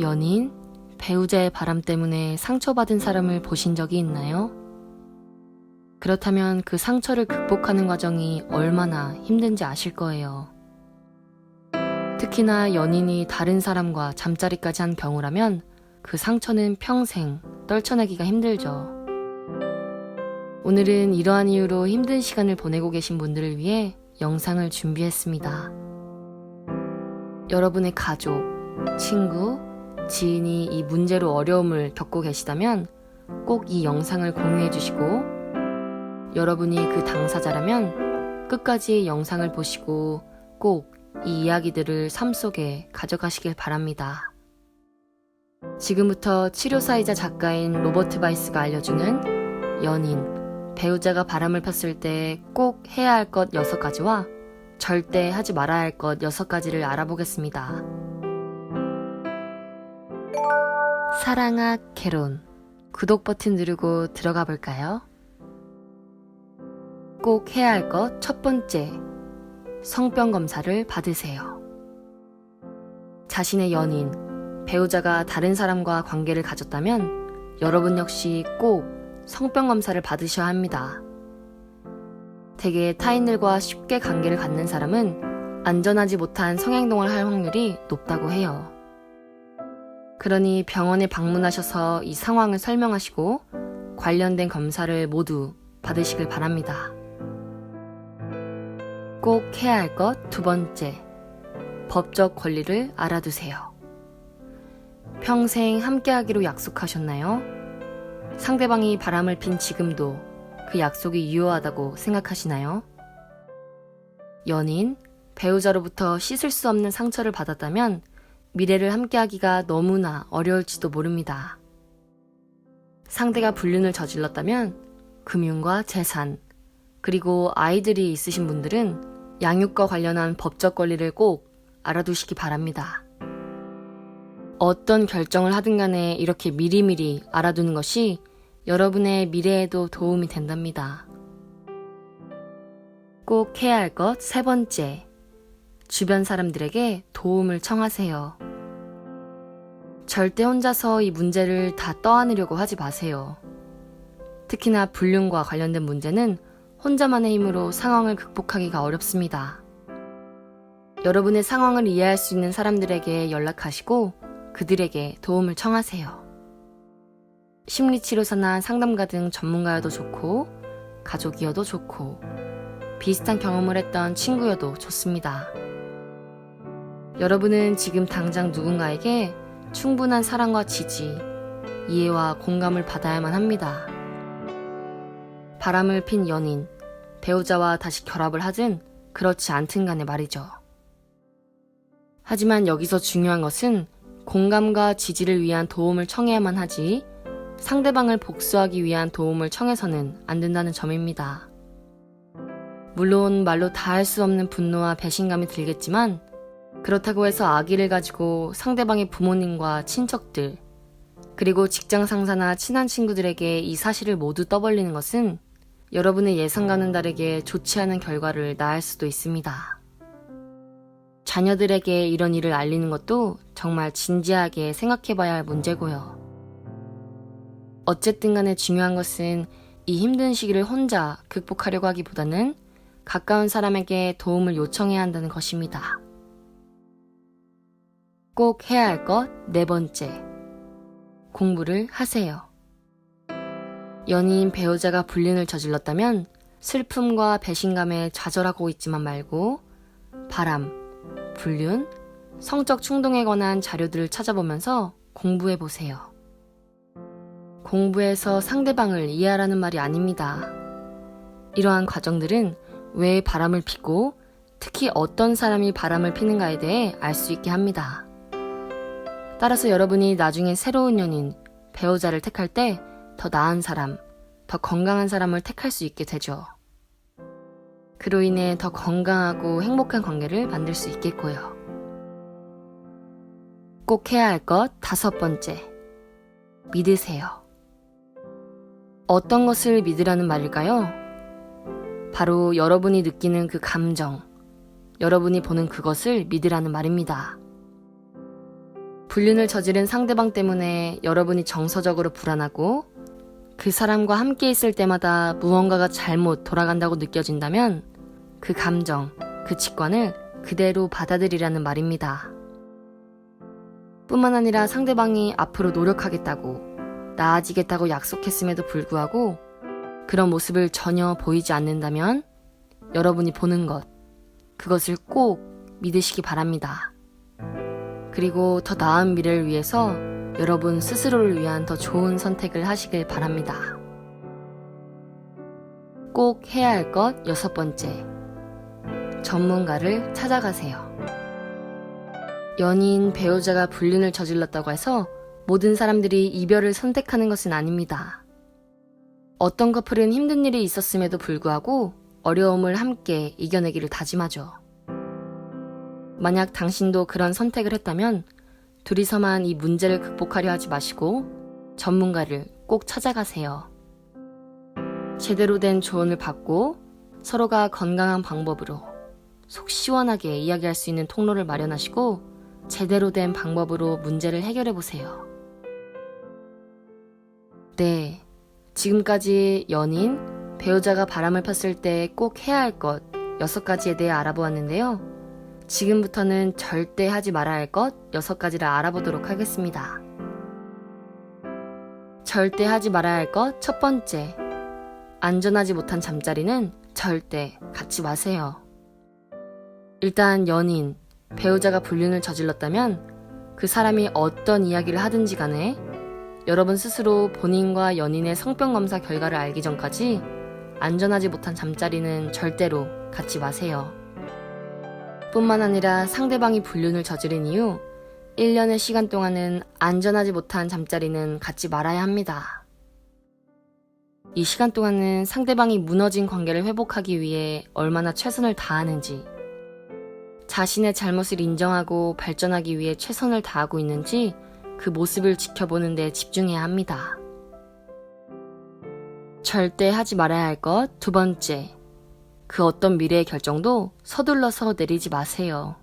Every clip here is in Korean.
연인, 배우자의 바람 때문에 상처받은 사람을 보신 적이 있나요? 그렇다면 그 상처를 극복하는 과정이 얼마나 힘든지 아실 거예요. 특히나 연인이 다른 사람과 잠자리까지 한 경우라면 그 상처는 평생 떨쳐내기가 힘들죠. 오늘은 이러한 이유로 힘든 시간을 보내고 계신 분들을 위해 영상을 준비했습니다. 여러분의 가족, 친구, 지인이 이 문제로 어려움을 겪고 계시다면 꼭 이 영상을 공유해 주시고 여러분이 그 당사자라면 끝까지 영상을 보시고 꼭 이 이야기들을 삶 속에 가져가시길 바랍니다. 지금부터 치료사이자 작가인 로버트 바이스가 알려주는 연인, 배우자가 바람을 폈을 때 꼭 해야 할 것 6가지와 절대 하지 말아야 할 것 6가지를 알아보겠습니다. 사랑아 개론 구독 버튼 누르고 들어가 볼까요? 꼭 해야 할 것 첫 번째 성병 검사를 받으세요. 자신의 연인, 배우자가 다른 사람과 관계를 가졌다면 여러분 역시 꼭 성병 검사를 받으셔야 합니다. 대개 타인들과 쉽게 관계를 갖는 사람은 안전하지 못한 성행동을 할 확률이 높다고 해요. 그러니 병원에 방문하셔서 이 상황을 설명하시고 관련된 검사를 모두 받으시길 바랍니다. 꼭 해야 할 것 두 번째. 법적 권리를 알아두세요. 평생 함께하기로 약속하셨나요? 상대방이 바람을 핀 지금도 그 약속이 유효하다고 생각하시나요? 연인, 배우자로부터 씻을 수 없는 상처를 받았다면 미래를 함께하기가 너무나 어려울지도 모릅니다. 상대가 불륜을 저질렀다면 금융과 재산, 그리고 아이들이 있으신 분들은 양육과 관련한 법적 권리를 꼭 알아두시기 바랍니다. 어떤 결정을 하든 간에 이렇게 미리미리 알아두는 것이 여러분의 미래에도 도움이 된답니다. 꼭 해야 할 것 세 번째. 주변 사람들에게 도움을 청하세요. 절대 혼자서 이 문제를 다 떠안으려고 하지 마세요. 특히나 불륜과 관련된 문제는 혼자만의 힘으로 상황을 극복하기가 어렵습니다. 여러분의 상황을 이해할 수 있는 사람들에게 연락하시고 그들에게 도움을 청하세요. 심리치료사나 상담가 등 전문가여도 좋고, 가족이어도 좋고, 비슷한 경험을 했던 친구여도 좋습니다. 여러분은 지금 당장 누군가에게 충분한 사랑과 지지, 이해와 공감을 받아야만 합니다. 바람을 핀 연인, 배우자와 다시 결합을 하든 그렇지 않든 간에 말이죠. 하지만 여기서 중요한 것은 공감과 지지를 위한 도움을 청해야만 하지 상대방을 복수하기 위한 도움을 청해서는 안 된다는 점입니다. 물론 말로 다 할 수 없는 분노와 배신감이 들겠지만 그렇다고 해서 아기를 가지고 상대방의 부모님과 친척들 그리고 직장 상사나 친한 친구들에게 이 사실을 모두 떠벌리는 것은 여러분의 예상과는 다르게 좋지 않은 결과를 낳을 수도 있습니다. 자녀들에게 이런 일을 알리는 것도 정말 진지하게 생각해 봐야 할 문제고요. 어쨌든 간에 중요한 것은 이 힘든 시기를 혼자 극복하려고 하기보다는 가까운 사람에게 도움을 요청해야 한다는 것입니다. 꼭 해야 할 것 네 번째. 공부를 하세요. 연인 배우자가 불륜을 저질렀다면 슬픔과 배신감에 좌절하고 있지만 말고 바람, 불륜, 성적 충동에 관한 자료들을 찾아보면서 공부해 보세요. 공부해서 상대방을 이해하라는 말이 아닙니다. 이러한 과정들은 왜 바람을 피고 특히 어떤 사람이 바람을 피는가에 대해 알 수 있게 합니다. 따라서 여러분이 나중에 새로운 연인, 배우자를 택할 때 더 나은 사람, 더 건강한 사람을 택할 수 있게 되죠. 그로 인해 더 건강하고 행복한 관계를 만들 수 있겠고요. 꼭 해야 할 것 다섯 번째. 믿으세요. 어떤 것을 믿으라는 말일까요? 바로 여러분이 느끼는 그 감정, 여러분이 보는 그것을 믿으라는 말입니다. 불륜을 저지른 상대방 때문에 여러분이 정서적으로 불안하고 그 사람과 함께 있을 때마다 무언가가 잘못 돌아간다고 느껴진다면 그 감정, 그 직관을 그대로 받아들이라는 말입니다. 뿐만 아니라 상대방이 앞으로 노력하겠다고 나아지겠다고 약속했음에도 불구하고 그런 모습을 전혀 보이지 않는다면 여러분이 보는 것, 그것을 꼭 믿으시기 바랍니다. 그리고 더 나은 미래를 위해서 여러분 스스로를 위한 더 좋은 선택을 하시길 바랍니다. 꼭 해야 할 것 여섯 번째. 전문가를 찾아가세요. 연인, 배우자가 불륜을 저질렀다고 해서 모든 사람들이 이별을 선택하는 것은 아닙니다. 어떤 커플은 힘든 일이 있었음에도 불구하고 어려움을 함께 이겨내기를 다짐하죠. 만약 당신도 그런 선택을 했다면 둘이서만 이 문제를 극복하려 하지 마시고 전문가를 꼭 찾아가세요. 제대로 된 조언을 받고 서로가 건강한 방법으로 속 시원하게 이야기할 수 있는 통로를 마련하시고 제대로 된 방법으로 문제를 해결해 보세요. 네. 지금까지 연인, 배우자가 바람을 폈을 때 꼭 해야 할 것 6가지에 대해 알아보았는데요. 지금부터는 절대 하지 말아야 할 것 6가지를 알아보도록 하겠습니다. 절대 하지 말아야 할 것 첫 번째. 안전하지 못한 잠자리는 절대 갖지 마세요. 일단 연인, 배우자가 불륜을 저질렀다면 그 사람이 어떤 이야기를 하든지 간에 여러분 스스로 본인과 연인의 성병 검사 결과를 알기 전까지 안전하지 못한 잠자리는 절대로 갖지 마세요. 뿐만 아니라 상대방이 불륜을 저지른 이후 1년의 시간 동안은 안전하지 못한 잠자리는 갖지 말아야 합니다. 이 시간 동안은 상대방이 무너진 관계를 회복하기 위해 얼마나 최선을 다하는지, 자신의 잘못을 인정하고 발전하기 위해 최선을 다하고 있는지 그 모습을 지켜보는 데 집중해야 합니다. 절대 하지 말아야 할 것 두 번째. 그 어떤 미래의 결정도 서둘러서 내리지 마세요.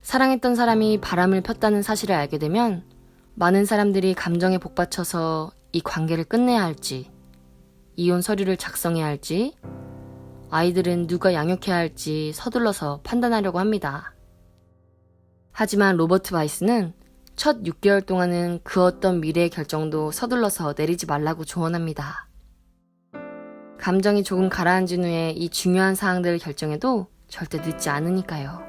사랑했던 사람이 바람을 폈다는 사실을 알게 되면 많은 사람들이 감정에 복받쳐서 이 관계를 끝내야 할지, 이혼 서류를 작성해야 할지, 아이들은 누가 양육해야 할지 서둘러서 판단하려고 합니다. 하지만 로버트 바이스는 첫 6개월 동안은 그 어떤 미래의 결정도 서둘러서 내리지 말라고 조언합니다. 감정이 조금 가라앉은 후에 이 중요한 사항들을 결정해도 절대 늦지 않으니까요.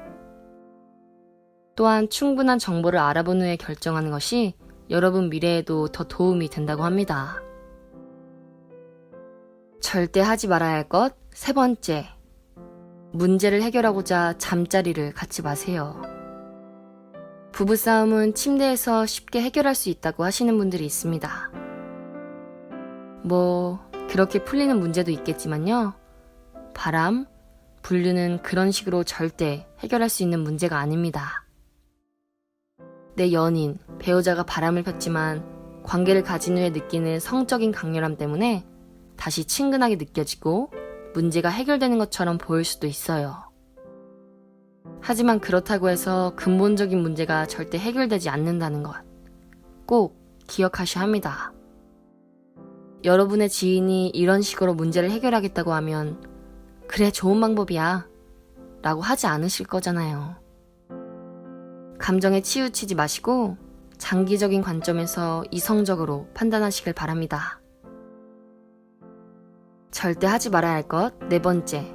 또한 충분한 정보를 알아본 후에 결정하는 것이 여러분 미래에도 더 도움이 된다고 합니다. 절대 하지 말아야 할 것 세 번째. 문제를 해결하고자 잠자리를 갖지 마세요. 부부싸움은 침대에서 쉽게 해결할 수 있다고 하시는 분들이 있습니다. 뭐, 그렇게 풀리는 문제도 있겠지만요. 바람, 분류는 그런 식으로 절대 해결할 수 있는 문제가 아닙니다. 내 연인, 배우자가 바람을 폈지만 관계를 가진 후에 느끼는 성적인 강렬함 때문에 다시 친근하게 느껴지고 문제가 해결되는 것처럼 보일 수도 있어요. 하지만 그렇다고 해서 근본적인 문제가 절대 해결되지 않는다는 것. 꼭 기억하셔야 합니다. 여러분의 지인이 이런 식으로 문제를 해결하겠다고 하면, 그래, 좋은 방법이야. 라고 하지 않으실 거잖아요. 감정에 치우치지 마시고, 장기적인 관점에서 이성적으로 판단하시길 바랍니다. 절대 하지 말아야 할 것 네 번째.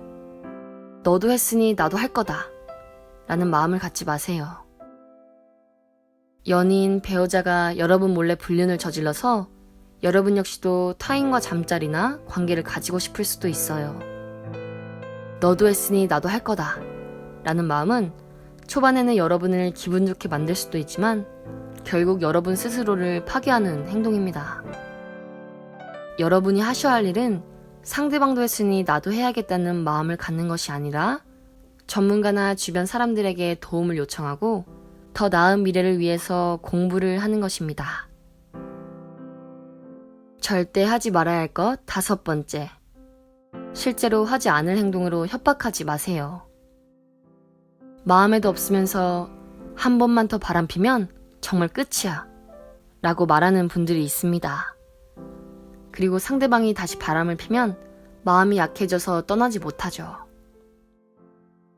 너도 했으니 나도 할 거다. 라는 마음을 갖지 마세요. 연인, 배우자가 여러분 몰래 불륜을 저질러서 여러분 역시도 타인과 잠자리나 관계를 가지고 싶을 수도 있어요. 너도 했으니 나도 할 거다. 라는 마음은 초반에는 여러분을 기분 좋게 만들 수도 있지만 결국 여러분 스스로를 파괴하는 행동입니다. 여러분이 하셔야 할 일은 상대방도 했으니 나도 해야겠다는 마음을 갖는 것이 아니라 전문가나 주변 사람들에게 도움을 요청하고 더 나은 미래를 위해서 공부를 하는 것입니다. 절대 하지 말아야 할 것 다섯 번째. 실제로 하지 않을 행동으로 협박하지 마세요. 마음에도 없으면서 한 번만 더 바람 피면 정말 끝이야. 라고 말하는 분들이 있습니다. 그리고 상대방이 다시 바람을 피면 마음이 약해져서 떠나지 못하죠.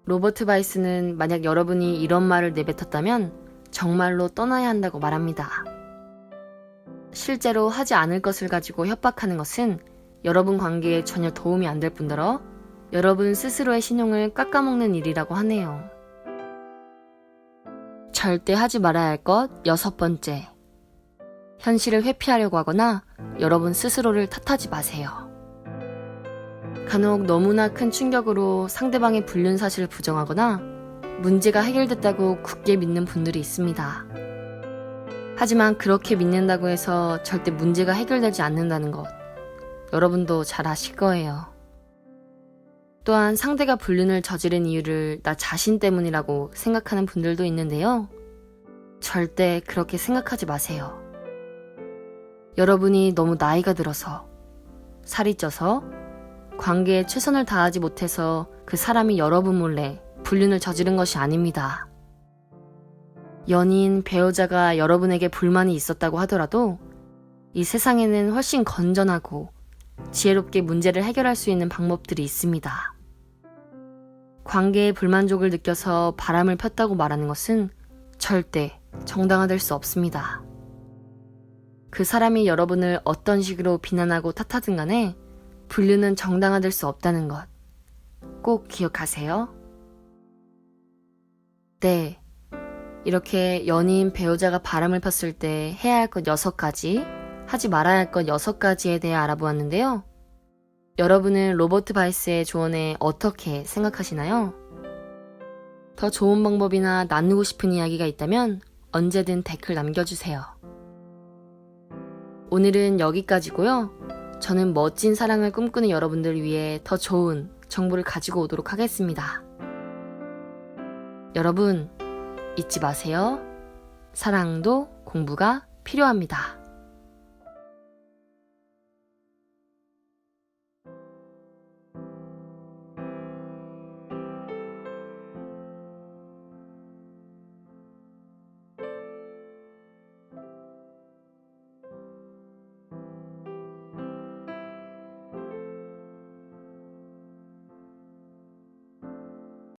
로버트 바이스는 만약 여러분이 이런 말을 내뱉었다면 정말로 떠나야 한다고 말합니다. 실제로 하지 않을 것을 가지고 협박하는 것은 여러분 관계에 전혀 도움이 안 될 뿐더러 여러분 스스로의 신용을 깎아먹는 일이라고 하네요. 절대 하지 말아야 할 것 여섯 번째. 현실을 회피하려고 하거나 여러분 스스로를 탓하지 마세요. 간혹 너무나 큰 충격으로 상대방의 불륜 사실을 부정하거나 문제가 해결됐다고 굳게 믿는 분들이 있습니다. 하지만 그렇게 믿는다고 해서 절대 문제가 해결되지 않는다는 것, 여러분도 잘 아실 거예요. 또한 상대가 불륜을 저지른 이유를 나 자신 때문이라고 생각하는 분들도 있는데요. 절대 그렇게 생각하지 마세요. 여러분이 너무 나이가 들어서, 살이 쪄서, 관계에 최선을 다하지 못해서 그 사람이 여러분 몰래 불륜을 저지른 것이 아닙니다. 연인, 배우자가 여러분에게 불만이 있었다고 하더라도 이 세상에는 훨씬 건전하고 지혜롭게 문제를 해결할 수 있는 방법들이 있습니다. 관계에 불만족을 느껴서 바람을 폈다고 말하는 것은 절대 정당화될 수 없습니다. 그 사람이 여러분을 어떤 식으로 비난하고 탓하든 간에 불륜은 정당화될 수 없다는 것 꼭 기억하세요. 네. 이렇게 연인, 배우자가 바람을 폈을 때 해야 할 것 6가지, 하지 말아야 할 것 6가지에 대해 알아보았는데요. 여러분은 로버트 바이스의 조언에 어떻게 생각하시나요? 더 좋은 방법이나 나누고 싶은 이야기가 있다면 언제든 댓글 남겨주세요. 오늘은 여기까지고요. 저는 멋진 사랑을 꿈꾸는 여러분들을 위해 더 좋은 정보를 가지고 오도록 하겠습니다. 여러분, 잊지 마세요. 사랑도 공부가 필요합니다.